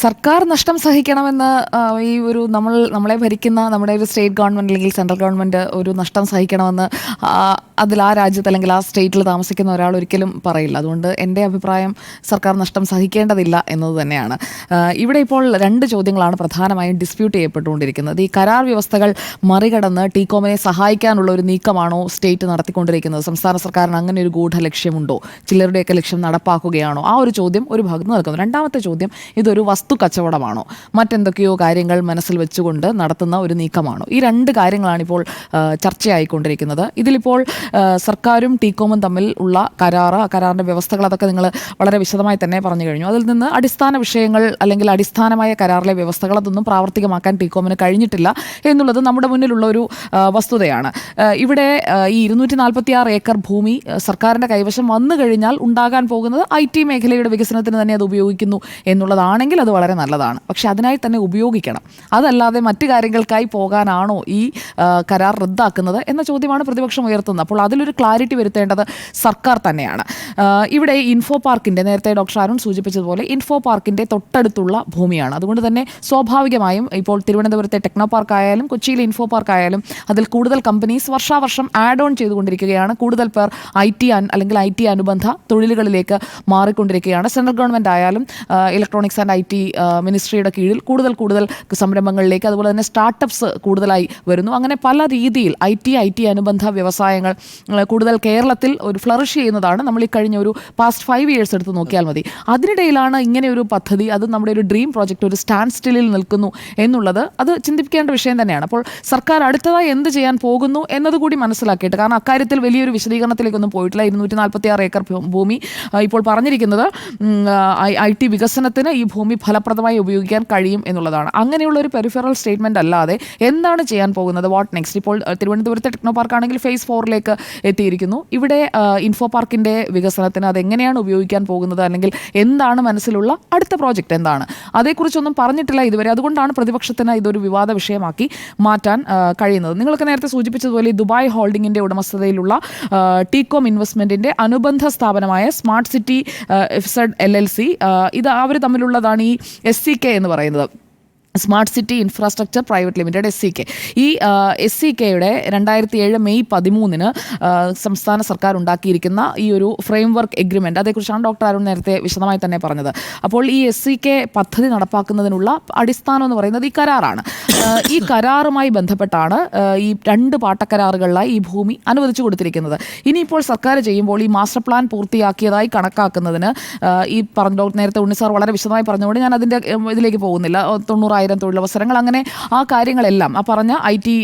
സർക്കാർ നഷ്ടം സഹിക്കണമെന്ന് ഈ ഒരു നമ്മൾ നമ്മളെ ഭരിക്കുന്ന നമ്മുടെ ഒരു സ്റ്റേറ്റ് ഗവൺമെന്റ് അല്ലെങ്കിൽ സെൻട്രൽ ഗവൺമെന്റ് ഒരു നഷ്ടം സഹിക്കണമെന്ന് അതിൽ ആ രാജ്യത്ത് അല്ലെങ്കിൽ ആ സ്റ്റേറ്റിൽ താമസിക്കുന്ന ഒരാൾ ഒരിക്കലും പറയില്ല. അതുകൊണ്ട് എന്റെ അഭിപ്രായം സർക്കാർ നഷ്ടം സഹിക്കേണ്ടതില്ല എന്നത് തന്നെയാണ്. ഇവിടെ ഇപ്പോൾ രണ്ട് ചോദ്യങ്ങളാണ് പ്രധാനമായും ഡിസ്പ്യൂട്ട് ചെയ്യപ്പെട്ടുകൊണ്ടിരിക്കുന്നത്. ഈ കരാർ വ്യവസ്ഥകൾ മറികടന്ന് ടീകോമിനെ സഹായിക്കാനുള്ള ഒരു നീക്കമാണോ സ്റ്റേറ്റ് നടത്തിക്കൊണ്ടിരിക്കുന്നത്? സംസ്ഥാന സർക്കാരിന് അങ്ങനെ ഒരു ഗൂഢ ലക്ഷ്യമുണ്ടോ ചിലരുടെയൊക്കെ ലക്ഷ്യം നടപ്പാക്കുകയാണോ? ആ ഒരു ചോദ്യം ഒരു ഭാഗത്ത് നിൽക്കുന്നു രണ്ടാമത്തെ ചോദ്യം ഇതൊരു വസ്തു കച്ചവടമാണോ മറ്റെന്തൊക്കെയോ കാര്യങ്ങൾ മനസ്സിൽ വെച്ചുകൊണ്ട് നടത്തുന്ന ഒരു നീക്കമാണോ? ഈ രണ്ട് കാര്യങ്ങളാണ് ഇപ്പോൾ ചർച്ചയായിക്കൊണ്ടിരിക്കുന്നത്. ഇതിലിപ്പോൾ സർക്കാരും ടീകോമും തമ്മിൽ ഉള്ള കരാറ് കരാറിന്റെ വ്യവസ്ഥകൾ അതൊക്കെ നിങ്ങൾ വളരെ വിശദമായി തന്നെ പറഞ്ഞു കഴിഞ്ഞു. അതിൽ നിന്ന് അടിസ്ഥാന വിഷയങ്ങൾ അല്ലെങ്കിൽ അടിസ്ഥാനമായ കരാറിലെ വ്യവസ്ഥകൾ അതൊന്നും പ്രാവർത്തികമാക്കാൻ ടീകോമിന് കഴിഞ്ഞിട്ടില്ല എന്നുള്ളത് നമ്മുടെ മുന്നിലുള്ള ഒരു വസ്തുതയാണ്. ഇവിടെ ഈ ഇരുന്നൂറ്റി നാൽപ്പത്തി ആറ് ഏക്കർ ഭൂമി സർക്കാരിന്റെ കൈവശം വന്നു കഴിഞ്ഞാൽ ഉണ്ടാകാൻ പോകുന്നത് ഐ ടി മേഖലയുടെ വികസനത്തിന് തന്നെ അത് ഉപയോഗിക്കുന്നു എന്നുള്ളതാണെങ്കിൽ അത് വളരെ നല്ലതാണ്. പക്ഷെ അതിനായി തന്നെ ഉപയോഗിക്കണം. അതല്ലാതെ മറ്റു കാര്യങ്ങൾക്കായി പോകാനാണോ ഈ കരാർ റദ്ദാക്കുന്നത് എന്ന ചോദ്യമാണ് പ്രതിപക്ഷം ഉയർത്തുന്നത്. അപ്പോൾ അതിലൊരു ക്ലാരിറ്റി വരുത്തേണ്ടത് സർക്കാർ തന്നെയാണ്. ഇവിടെ ഇൻഫോ പാർക്കിന്റെ നേരത്തെ ഡോക്ടർ അരുൺ സൂചിപ്പിച്ചതുപോലെ ഇൻഫോ പാർക്കിന്റെ തൊട്ടടുത്തുള്ള ഭൂമിയാണ്. അതുകൊണ്ട് തന്നെ സ്വാഭാവികമായും ഇപ്പോൾ തിരുവനന്തപുരത്തെ ടെക്നോ പാർക്ക് ആയാലും കൊച്ചിയിലെ ഇൻഫോ പാർക്ക് ആയാലും അതിൽ കൂടുതൽ കമ്പനീസ് വർഷാവർഷം ആഡ് ഓൺ ചെയ്തുകൊണ്ടിരിക്കുകയാണ്. കൂടുതൽ പേർ ഐ ടി അല്ലെങ്കിൽ ഐ ടി അനുബന്ധ തൊഴിലുകളിലേക്ക് മാറിക്കൊണ്ടിരിക്കുകയാണ്. സെൻട്രൽ ഗവൺമെന്റ് ആയാലും ഇലക്ട്രോണിക്സ് ആൻഡ് ഐ ടി മിനിസ്ട്രിയുടെ കീഴിൽ കൂടുതൽ കൂടുതൽ സംരംഭങ്ങളിലേക്ക് അതുപോലെ തന്നെ സ്റ്റാർട്ടപ്സ് കൂടുതലായി വരുന്നു. അങ്ങനെ പല രീതിയിൽ ഐ ടി ഐ ടി അനുബന്ധ വ്യവസായങ്ങൾ കൂടുതൽ കേരളത്തിൽ ഒരു ഫ്ലറിഷ് ചെയ്യുന്നതാണ്. നമ്മൾ ഈ കഴിഞ്ഞ ഒരു പാസ്റ്റ് ഫൈവ് ഇയേഴ്സ് എടുത്ത് നോക്കിയാൽ മതി. അതിനിടയിലാണ് ഇങ്ങനെ ഒരു പദ്ധതി അത് നമ്മുടെ ഒരു ഡ്രീം പ്രോജക്റ്റ് ഒരു സ്റ്റാൻഡ് സ്റ്റിലിൽ നിൽക്കുന്നു എന്നുള്ളത് അത് ചിന്തിപ്പിക്കേണ്ട വിഷയം തന്നെയാണ്. അപ്പോൾ സർക്കാർ അടുത്തതായി എന്ത് ചെയ്യാൻ പോകുന്നു എന്നതുകൂടി മനസ്സിലാക്കിയിട്ട് കാരണം അക്കാര്യത്തിൽ വലിയൊരു വിശദീകരണത്തിലേക്കൊന്നും പോയിട്ടില്ല. ഇരുന്നൂറ്റി നാൽപ്പത്തി ആറ് ഏക്കർ ഭൂമി ഇപ്പോൾ പറഞ്ഞിരിക്കുന്നത് ഐ ടി വികസനത്തിന് ഈ ഭൂമി ഫലപ്രദമായി ഉപയോഗിക്കാൻ കഴിയും എന്നുള്ളതാണ്. അങ്ങനെയുള്ള ഒരു പെരിഫറൽ സ്റ്റേറ്റ്മെന്റ് അല്ലാതെ എന്താണ് ചെയ്യാൻ പോകുന്നത്? വാട്ട് നെക്സ്റ്റ് ഇപ്പോൾ തിരുവനന്തപുരത്തെ ടെക്നോ പാർക്ക് ആണെങ്കിൽ ഫേസ് ഫോറിലേക്ക് എത്തിയിരിക്കുന്നു. ഇവിടെ ഇൻഫോ പാർക്കിന്റെ വികസനത്തിന് അതെങ്ങനെയാണ് ഉപയോഗിക്കാൻ പോകുന്നത്? അല്ലെങ്കിൽ എന്താണ് മനസ്സിലുള്ള അടുത്ത പ്രോജക്റ്റ് എന്താണ്? അതേക്കുറിച്ചൊന്നും പറഞ്ഞിട്ടില്ല ഇതുവരെ. അതുകൊണ്ടാണ് പ്രതിപക്ഷത്തിന് ഇതൊരു വിവാദ വിഷയമാക്കി മാറ്റാൻ കഴിയുന്നത്. നിങ്ങൾക്ക് നേരത്തെ സൂചിപ്പിച്ചതുപോലെ ദുബായ് ഹോൾഡിംഗിന്റെ ഉടമസ്ഥതയിലുള്ള ടീകോം ഇൻവെസ്റ്റ്മെന്റിന്റെ അനുബന്ധ സ്ഥാപനമായ smart city FZ L L C ഇത് അവർ തമ്മിലുള്ളതാണ് ഈ എസ് സി കെ എന്ന് പറയുന്നത്. Smart city infrastructure private limited S C K ഈ എസ് സി കെയുടെ രണ്ടായിരത്തി ഏഴ് മെയ് പതിമൂന്നിന് സംസ്ഥാന സർക്കാർ ഉണ്ടാക്കിയിരിക്കുന്ന ഈ ഒരു ഫ്രെയിം വർക്ക് എഗ്രിമെന്റ് അതേക്കുറിച്ചാണ് ഡോക്ടർ അരുൺ നേരത്തെ വിശദമായി തന്നെ പറഞ്ഞത്. അപ്പോൾ ഈ എസ് സി കെ പദ്ധതി നടപ്പാക്കുന്നതിനുള്ള അടിസ്ഥാനം എന്ന് പറയുന്നത് ഈ കരാറാണ്. ഈ കരാറുമായി ബന്ധപ്പെട്ടാണ് ഈ രണ്ട് പാട്ടക്കരാറുകളിലായി ഈ ഭൂമി അനുവദിച്ചു കൊടുത്തിരിക്കുന്നത്. ഇനിയിപ്പോൾ സർക്കാർ ചെയ്യുമ്പോൾ ഈ മാസ്റ്റർ പ്ലാൻ പൂർത്തിയാക്കിയതായി കണക്കാക്കുന്നതിന് ഈ പറഞ്ഞ നേരത്തെ ഉണ്ണി സാർ വളരെ വിശദമായി പറഞ്ഞുകൊണ്ട് ഞാൻ അതിന്റെ ഇതിലേക്ക് പോകുന്നില്ല. ഓ, തൊണ്ണൂറായിരം തൊഴിലവസരങ്ങൾ. അങ്ങനെ ആ കാര്യങ്ങളെല്ലാം ആ പറഞ്ഞ I T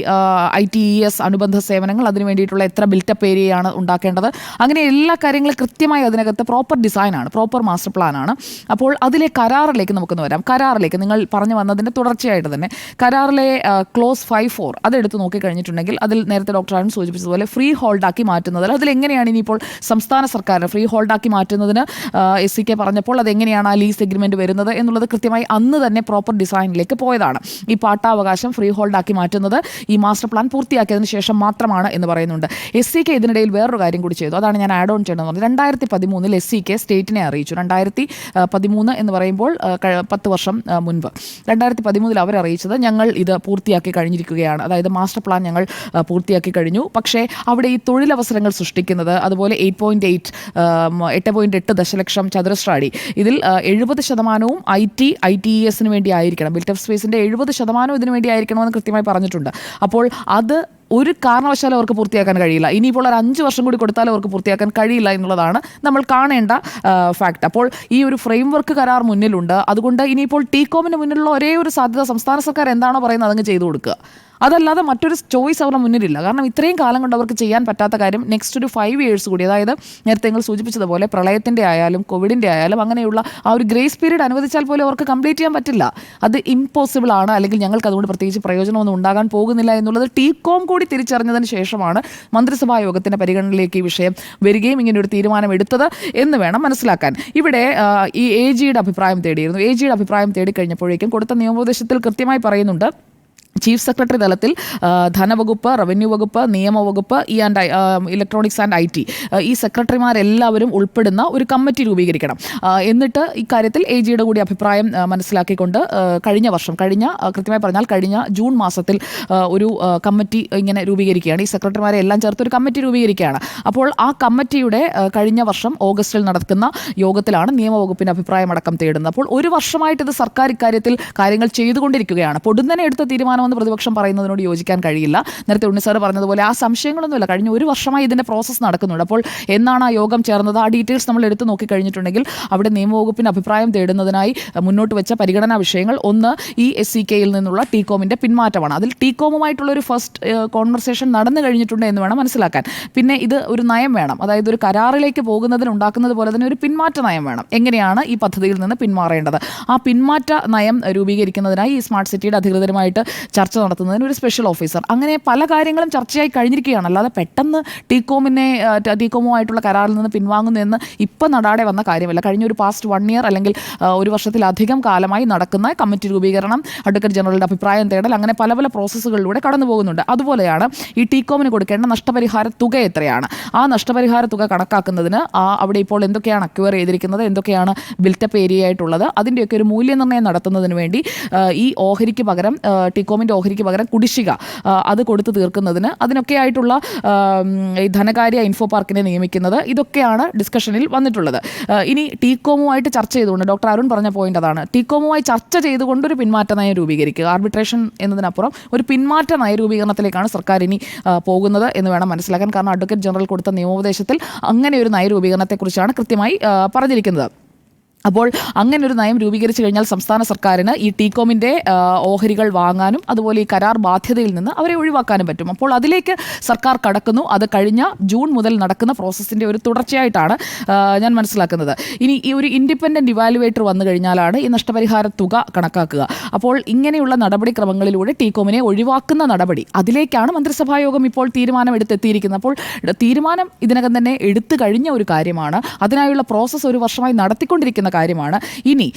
I T E S അനുബന്ധ സേവനങ്ങൾ അതിന് വേണ്ടിയിട്ടുള്ള എത്ര ബിൽറ്റപ്പ് ഏരിയയാണ് ഉണ്ടാക്കേണ്ടത്. അങ്ങനെ എല്ലാ കാര്യങ്ങളും കൃത്യമായി അതിനകത്ത് പ്രോപ്പർ ഡിസൈനാണ് പ്രോപ്പർ മാസ്റ്റർ പ്ലാനാണ് അപ്പോൾ അതിലെ കരാറിലേക്ക് നമുക്കൊന്ന് വരാം. കരാറിലേക്ക് നിങ്ങൾ പറഞ്ഞു വന്നതിന്റെ തുടർച്ചയായിട്ട് തന്നെ കരാറിലെ ക്ലോസ് ഫൈവ് ഫോർ അതെടുത്ത് നോക്കിക്കഴിഞ്ഞിട്ടുണ്ടെങ്കിൽ അതിൽ നേരത്തെ ഡോക്ടർ ആരും സൂചിപ്പിച്ചതുപോലെ ഫ്രീ ഹോൾഡാക്കി മാറ്റുന്നത് അതിലെങ്ങനെയാണ് ഇനിയിപ്പോൾ സംസ്ഥാന സർക്കാർ ഫ്രീ ഹോൾഡാക്കി മാറ്റുന്നതിന് എസ് സി കെ പറഞ്ഞപ്പോൾ അതെങ്ങനെയാണ് ആ ലീസ് എഗ്രിമെന്റ് വരുന്നത് എന്നുള്ളത് കൃത്യമായി അന്ന് തന്നെ പ്രോപ്പർ ഡിസൈനിലേക്ക് പോയതാണ്. ഈ പാട്ടാവകാശം ഫ്രീ ഹോൾഡാക്കി മാറ്റുന്നത് ഈ മാസ്റ്റർ പ്ലാൻ പൂർത്തിയാക്കിയതിന് ശേഷം മാത്രമാണ് എന്ന് പറയുന്നുണ്ട്. എസ് സി കെ ഇതിനിടയിൽ വേറൊരു കാര്യം കൂടി ചെയ്തു. അതാണ് ഞാൻ ആഡ് ഓൺ ചെയ്യണമെന്ന് രണ്ടായിരത്തി പതിമൂന്നിൽ എസ് സി കെ സ്റ്റേറ്റിനെ അറിയിച്ചു. രണ്ടായിരത്തി പതിമൂന്ന് എന്ന് പറയുമ്പോൾ പത്ത് വർഷം മുൻപ്. രണ്ടായിരത്തി പതിമൂന്നിൽ അവർ അറിയിച്ചത് ഞങ്ങൾ ഇത് പൂർത്തിയാക്കി കഴിഞ്ഞിരിക്കുകയാണ്. അതായത് മാസ്റ്റർ പ്ലാൻ ഞങ്ങൾ പൂർത്തിയാക്കി കഴിഞ്ഞു. പക്ഷേ അവിടെ ഈ തൊഴിലവസരങ്ങൾ സൃഷ്ടിക്കുന്നത് അതുപോലെ എയ്റ്റ് പോയിന്റ് എയ്റ്റ് എട്ട് പോയിന്റ് എട്ട് ദശലക്ഷം ചതുരശ്ര അടി ഇതിൽ എഴുപത് ശതമാനവും I T I T E എസിന് വേണ്ടി ആയിരിക്കണം. ബിൽറ്റ് ഓഫ് സ്പേസിന്റെ എഴുപത് ശതമാനം ഇതിനു വേണ്ടി ആയിരിക്കണമെന്ന് കൃത്യമായി പറഞ്ഞിട്ടുണ്ട്. അപ്പോൾ അത് ഒരു കാരണവശാലും അവർക്ക് പൂർത്തിയാക്കാൻ കഴിയില്ല. ഇനിയിപ്പോൾ ഒരു അഞ്ച് വർഷം കൂടി കൊടുത്താലും അവർക്ക് പൂർത്തിയാക്കാൻ കഴിയില്ല എന്നുള്ളതാണ് നമ്മൾ കാണേണ്ട ഫാക്ട് അപ്പോൾ ഈ ഒരു ഫ്രെയിം വർക്ക് കരാർ മുന്നിലുണ്ട്. അതുകൊണ്ട് ഇനിയിപ്പോൾ ടീകോമിന് മുന്നിലുള്ള ഒരേ ഒരു സാധ്യത സംസ്ഥാന സർക്കാർ എന്താണോ പറയുന്നത് അതങ്ങ് ചെയ്തു കൊടുക്കുക. അതല്ലാതെ മറ്റൊരു ചോയ്സ് അവരുടെ മുന്നിലില്ല. കാരണം ഇത്രയും കാലം കൊണ്ട് അവർക്ക് ചെയ്യാൻ പറ്റാത്ത കാര്യം നെക്സ്റ്റ് ഒരു ഫൈവ് ഇയേഴ്സ് കൂടി അതായത് നേരത്തെ നിങ്ങൾ സൂചിപ്പിച്ചതുപോലെ പ്രളയത്തിന്റെ ആയാലും കോവിഡിന്റെ ആയാലും അങ്ങനെയുള്ള ആ ഒരു ഗ്രേസ് പീരീഡ് അനുവദിച്ചാൽ പോലും അവർക്ക് കംപ്ലീറ്റ് ചെയ്യാൻ പറ്റില്ല. അത് ഇമ്പോസിബിൾ ആണ്. അല്ലെങ്കിൽ ഞങ്ങൾക്ക് അതുകൊണ്ട് പ്രത്യേകിച്ച് പ്രയോജനമൊന്നും ഉണ്ടാകാൻ പോകുന്നില്ല എന്നുള്ളത് ടീകോം കൂടി തിരിച്ചറിഞ്ഞതിന് ശേഷമാണ് മന്ത്രിസഭാ യോഗത്തിന്റെ പരിഗണനയിലേക്ക് ഈ വിഷയം വരികയും ഇങ്ങനെ ഒരു തീരുമാനം എടുത്തത് എന്ന് വേണം മനസ്സിലാക്കാൻ. ഇവിടെ ഈ എ ജിയുടെ അഭിപ്രായം തേടിയിരുന്നു. എ ജിയുടെ അഭിപ്രായം തേടിക്കഴിഞ്ഞപ്പോഴേക്കും കൊടുത്ത നിയമോപദേശത്തിൽ കൃത്യമായി പറയുന്നുണ്ട് ചീഫ് സെക്രട്ടറി തലത്തിൽ ധനവകുപ്പ് റവന്യൂ വകുപ്പ് നിയമവകുപ്പ് E and electronics and I T ഈ സെക്രട്ടറിമാരെല്ലാവരും ഉൾപ്പെടുന്ന ഒരു കമ്മിറ്റി രൂപീകരിക്കണം. എന്നിട്ട് ഇക്കാര്യത്തിൽ എ ജിയുടെ കൂടി അഭിപ്രായം മനസ്സിലാക്കിക്കൊണ്ട് കഴിഞ്ഞ വർഷം കഴിഞ്ഞ കൃത്യമായി പറഞ്ഞാൽ കഴിഞ്ഞ ജൂൺ മാസത്തിൽ ഒരു കമ്മിറ്റി ഇങ്ങനെ രൂപീകരിക്കുകയാണ്. ഈ സെക്രട്ടറിമാരെ എല്ലാം ചേർത്ത് ഒരു കമ്മിറ്റി രൂപീകരിക്കുകയാണ്. അപ്പോൾ ആ കമ്മിറ്റിയുടെ കഴിഞ്ഞ വർഷം ഓഗസ്റ്റിൽ നടക്കുന്ന യോഗത്തിലാണ് നിയമവകുപ്പിന്റെ അഭിപ്രായം അടക്കം തേടുന്നത്. അപ്പോൾ ഒരു വർഷമായിട്ട് ഇത് സർക്കാർ ഇക്കാര്യത്തിൽ കാര്യങ്ങൾ ചെയ്തുകൊണ്ടിരിക്കുകയാണ്. പൊടുന്നനെ എടുത്ത തീരുമാനമെന്ന് പ്രതിപക്ഷം പറയുന്നതിനോട് യോജിക്കാൻ കഴിയില്ല. നേരത്തെ ഉണ്ണിസാർ പറഞ്ഞതുപോലെ ആ സംശയങ്ങളൊന്നുമില്ല. കഴിഞ്ഞ ഒരു വർഷമായി ഇതിന്റെ പ്രോസസ്സ് നടക്കുന്നുണ്ട്. അപ്പോൾ എന്നാണ് ആ യോഗം ചേർന്നത്? ആ ഡീറ്റെയിൽസ് നമ്മൾ എടുത്തു നോക്കി കഴിഞ്ഞിട്ടുണ്ടെങ്കിൽ അവിടെ നിയമവകുപ്പിന് അഭിപ്രായം തേടുന്നതിനായി മുന്നോട്ട് വെച്ച പരിഗണനാ വിഷയങ്ങൾ ഒന്ന് ഈ എസ് സി കെയിൽ നിന്നുള്ള ടീകോമിന്റെ പിന്മാറ്റമാണ്. അതിൽ ടീകോമുമായിട്ടുള്ള ഒരു ഫസ്റ്റ് കോൺവെർസേഷൻ നടന്നു കഴിഞ്ഞിട്ടുണ്ട് എന്ന് വേണം മനസ്സിലാക്കാൻ. പിന്നെ ഇത് ഒരു നയം വേണം. അതായത് ഒരു കരാറിലേക്ക് പോകുന്നതിന് ഉണ്ടാക്കുന്നത് പോലെ തന്നെ ഒരു പിന്മാറ്റ നയം വേണം. എങ്ങനെയാണ് ഈ പദ്ധതിയിൽ നിന്ന് പിന്മാറേണ്ടത്? ആ പിന്മാറ്റ നയം രൂപീകരിക്കുന്നതിനായി ഈ സ്മാർട്ട് സിറ്റിയുടെ അധികൃതരുമായിട്ട് ചർച്ച നടത്തുന്നതിന് ഒരു സ്പെഷ്യൽ ഓഫീസർ അങ്ങനെ പല കാര്യങ്ങളും ചർച്ചയായി കഴിഞ്ഞിരിക്കുകയാണ്. അല്ലാതെ പെട്ടെന്ന് ടീകോമിനെ ടീകോമുമായിട്ടുള്ള കരാറിൽ നിന്ന് പിൻവാങ്ങുന്നു എന്ന് ഇപ്പം നടാടെ വന്ന കാര്യമല്ല. കഴിഞ്ഞ ഒരു പാസ്റ്റ് വൺ ഇയർ അല്ലെങ്കിൽ ഒരു വർഷത്തിലധികം കാലമായി നടക്കുന്ന കമ്മിറ്റി രൂപീകരണം അഡ്വക്കേറ്റ് ജനറലുടെ അഭിപ്രായം തേടൽ അങ്ങനെ പല പല പ്രോസസ്സുകളിലൂടെ കടന്നു പോകുന്നുണ്ട്. അതുപോലെയാണ് ഈ ടീകോമിന് കൊടുക്കേണ്ട നഷ്ടപരിഹാര തുക എത്രയാണ്? ആ നഷ്ടപരിഹാര തുക കണക്കാക്കുന്നതിന് ആ അവിടെ ഇപ്പോൾ എന്തൊക്കെയാണ് അക്വയർ ചെയ്തിരിക്കുന്നത് എന്തൊക്കെയാണ് ബിൽറ്റപ്പ് ഏരിയ ആയിട്ടുള്ളത് അതിന്റെയൊക്കെ ഒരു മൂല്യനിർണയം നടത്തുന്നതിന് വേണ്ടി ഈ ഓഹരിക്ക് പകരം ആ, ടീകോമിന്റെ ഓഹരിക്ക് പകരം കുടിശ്ശിക അത് കൊടുത്തു തീർക്കുന്നതിന്. അതിനൊക്കെ ആയിട്ടുള്ള ഈ ധനകാര്യ ഇൻഫോ പാർക്കിനെ നിയമിക്കുന്നത്. ഇതൊക്കെയാണ് ഡിസ്കഷനിൽ വന്നിട്ടുള്ളത്. ഇനി ടീകോമുമായിട്ട് ചർച്ച ചെയ്തുകൊണ്ട് ഡോക്ടർ അരുൺ പറഞ്ഞ പോയിന്റ് അതാണ്. ടീകോമുമായി ചർച്ച ചെയ്തുകൊണ്ട് ഒരു പിന്മാറ്റ നയം രൂപീകരിക്കുക. ആർബിട്രേഷൻ എന്നതിനപ്പുറം ഒരു പിന്മാറ്റ നയ രൂപീകരണത്തിലേക്കാണ് സർക്കാർ ഇനി പോകുന്നത് എന്ന് വേണം മനസ്സിലാക്കാൻ. കാരണം അഡ്വക്കേറ്റ് ജനറൽ കൊടുത്ത നിയമോപദേശത്തിൽ അങ്ങനെ ഒരു നയ രൂപീകരണത്തെക്കുറിച്ചാണ് കൃത്യമായി പറഞ്ഞിരിക്കുന്നത്. അപ്പോൾ അങ്ങനെ ഒരു നയം രൂപീകരിച്ചു കഴിഞ്ഞാൽ സംസ്ഥാന സർക്കാരിന് ഈ ടീകോമിന്റെ ഓഹരികൾ വാങ്ങാനും അതുപോലെ ഈ കരാർ ബാധ്യതയിൽ നിന്ന് അവരെ ഒഴിവാക്കാനും പറ്റും. അപ്പോൾ അതിലേക്ക് സർക്കാർ കടക്കുന്നു. അത് കഴിഞ്ഞ ജൂൺ മുതൽ നടക്കുന്ന പ്രോസസ്സിന്റെ ഒരു തുടർച്ചയായിട്ടാണ് ഞാൻ മനസ്സിലാക്കുന്നത്. ഇനി ഈ ഒരു ഇൻഡിപെൻഡന്റ് ഇവാലുവേറ്റർ വന്നു കഴിഞ്ഞാലാണ് ഈ നഷ്ടപരിഹാര തുക കണക്കാക്കുക. അപ്പോൾ ഇങ്ങനെയുള്ള നടപടിക്രമങ്ങളിലൂടെ ടീകോമിനെ ഒഴിവാക്കുന്ന നടപടി അതിലേക്കാണ് മന്ത്രിസഭായോഗം ഇപ്പോൾ തീരുമാനമെടുത്തെത്തിയിരിക്കുന്നത്. അപ്പോൾ തീരുമാനം ഇതിനകം തന്നെ എടുത്തു കഴിഞ്ഞ ഒരു കാര്യമാണ്. അതിനായുള്ള പ്രോസസ്സ് ഒരു വർഷമായി നടത്തിക്കൊണ്ടിരിക്കുന്ന കാര്യമാണ്. ഇനി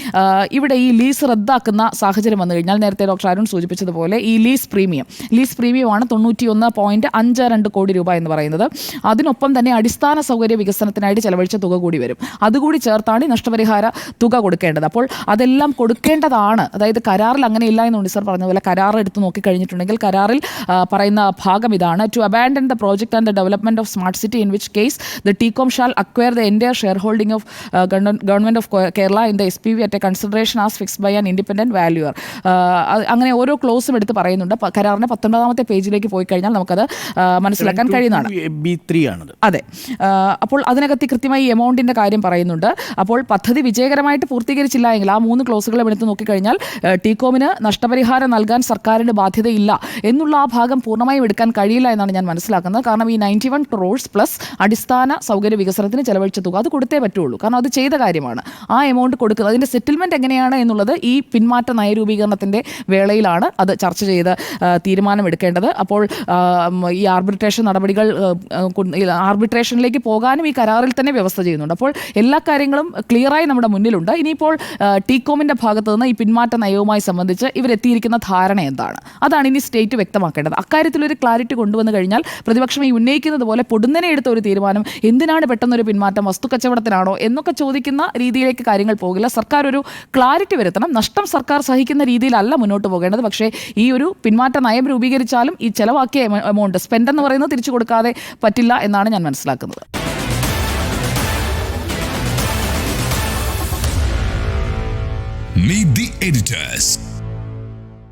ഇവിടെ ഈ ലീസ് റദ്ദാക്കുന്ന സാഹചര്യം വന്നു കഴിഞ്ഞാൽ നേരത്തെ ഡോക്ടർ അരുൺ സൂചിപ്പിച്ചതുപോലെ ഈ ലീസ് പ്രീമിയം ലീസ് പ്രീമിയമാണ് തൊണ്ണൂറ്റി ഒന്ന് പോയിന്റ് അഞ്ച് രണ്ട് കോടി രൂപ എന്ന് പറയുന്നത്. അതിനൊപ്പം തന്നെ അടിസ്ഥാന സൗകര്യ വികസനത്തിനായിട്ട് ചെലവഴിച്ച തുക കൂടി വരും. അതുകൂടി ചേർത്താണ് ഈ നഷ്ടപരിഹാര തുക കൊടുക്കേണ്ടത്. അപ്പോൾ അതെല്ലാം കൊടുക്കേണ്ടതാണ്. അതായത് കരാറിൽ അങ്ങനെ ഇല്ല എന്ന് ഉണ്ണി സർ പറഞ്ഞ പോലെ കരാർ എടുത്ത് നോക്കിക്കഴിഞ്ഞിട്ടുണ്ടെങ്കിൽ കരാറിൽ പറയുന്ന ഭാഗം ഇതാണ്. To abandon the project and the development of smart city in which case the TECOM shall acquire the entire shareholding of government of Kerala in the S P V at a consideration as fix by an independent valuer അങ്ങനെ ഓരോ ക്ലോസും എടുത്ത് പറയുന്നുണ്ട്. കരാറിന്റെ പത്തൊൻപതാമത്തെ പേജിലേക്ക് പോയി കഴിഞ്ഞാൽ നമുക്കത് മനസ്സിലാക്കാൻ കഴിയുന്നതാണ്. അതെ. അപ്പോൾ അതിനകത്ത് കൃത്യമായി ഈ എമൗണ്ടിന്റെ കാര്യം പറയുന്നുണ്ട്. അപ്പോൾ പദ്ധതി വിജയകരമായിട്ട് പൂർത്തീകരിച്ചില്ല എങ്കിൽ ആ മൂന്ന് ക്ലോസുകളും എടുത്ത് നോക്കിക്കഴിഞ്ഞാൽ ടീകോമിന് നഷ്ടപരിഹാരം നൽകാൻ സർക്കാരിന് ബാധ്യതയില്ല എന്നുള്ള ആ ഭാഗം പൂർണമായും എടുക്കാൻ കഴിയില്ല എന്നാണ് ഞാൻ മനസ്സിലാക്കുന്നത്. കാരണം ഈ നയന്റി വൺ ക്രോഴ്സ് പ്ലസ് അടിസ്ഥാന സൗകര്യ വികസനത്തിന് ചെലവഴിച്ച തുക അത് കൊടുത്തേ പറ്റുള്ളൂ. കാരണം അത് ചെയ്ത കാര്യമാണ്. ആ എമൗണ്ട് കൊടുക്കുന്നത്. അതിന്റെ സെറ്റിൽമെന്റ് എങ്ങനെയാണ് എന്നുള്ളത് ഈ പിന്മാറ്റ നയരൂപീകരണത്തിന്റെ വേളയിലാണ് അത് ചർച്ച ചെയ്ത് തീരുമാനമെടുക്കേണ്ടത്. അപ്പോൾ ഈ ആർബിട്രേഷൻ നടപടികൾ ആർബിട്രേഷനിലേക്ക് പോകാനും ഈ കരാറിൽ തന്നെ വ്യവസ്ഥ ചെയ്യുന്നുണ്ട്. അപ്പോൾ എല്ലാ കാര്യങ്ങളും ക്ലിയറായി നമ്മുടെ മുന്നിലുണ്ട്. ഇനിയിപ്പോൾ ടീകോമിന്റെ ഭാഗത്തു നിന്ന് ഈ പിന്മാറ്റ നയവുമായി സംബന്ധിച്ച് ഇവരെത്തിയിരിക്കുന്ന ധാരണ എന്താണ്? അതാണ് ഇനി സ്റ്റേറ്റ് വ്യക്തമാക്കേണ്ടത്. അക്കാര്യത്തിൽ ഒരു ക്ലാരിറ്റി കൊണ്ടുവന്നു കഴിഞ്ഞാൽ പ്രതിപക്ഷം ഈ ഉന്നയിക്കുന്നത് പോലെ പൊടുന്നനെ എടുത്ത ഒരു തീരുമാനം എന്തിനാണ് പെട്ടെന്നൊരു പിന്മാറ്റം? വസ്തു കച്ചവടത്തിനാണോ എന്നൊക്കെ ചോദിക്കുന്ന രീതിയിലേക്ക് കാര്യങ്ങൾ പോകില്ല. സർക്കാർ ഒരു ക്ലാരിറ്റി വരുത്തണം. നഷ്ടം സർക്കാർ സഹിക്കുന്ന രീതിയിലല്ല മുന്നോട്ട് പോകേണ്ടത്. പക്ഷേ ഈ ഒരു പിന്മാറ്റ നയം രൂപീകരിച്ചാലും ഈ ചെലവാക്കിയ എമൗണ്ട് സ്പെൻഡ് എന്ന് പറയുന്നത് തിരിച്ചു കൊടുക്കാതെ പറ്റില്ല എന്നാണ് ഞാൻ മനസ്സിലാക്കുന്നത്. Meet the editors.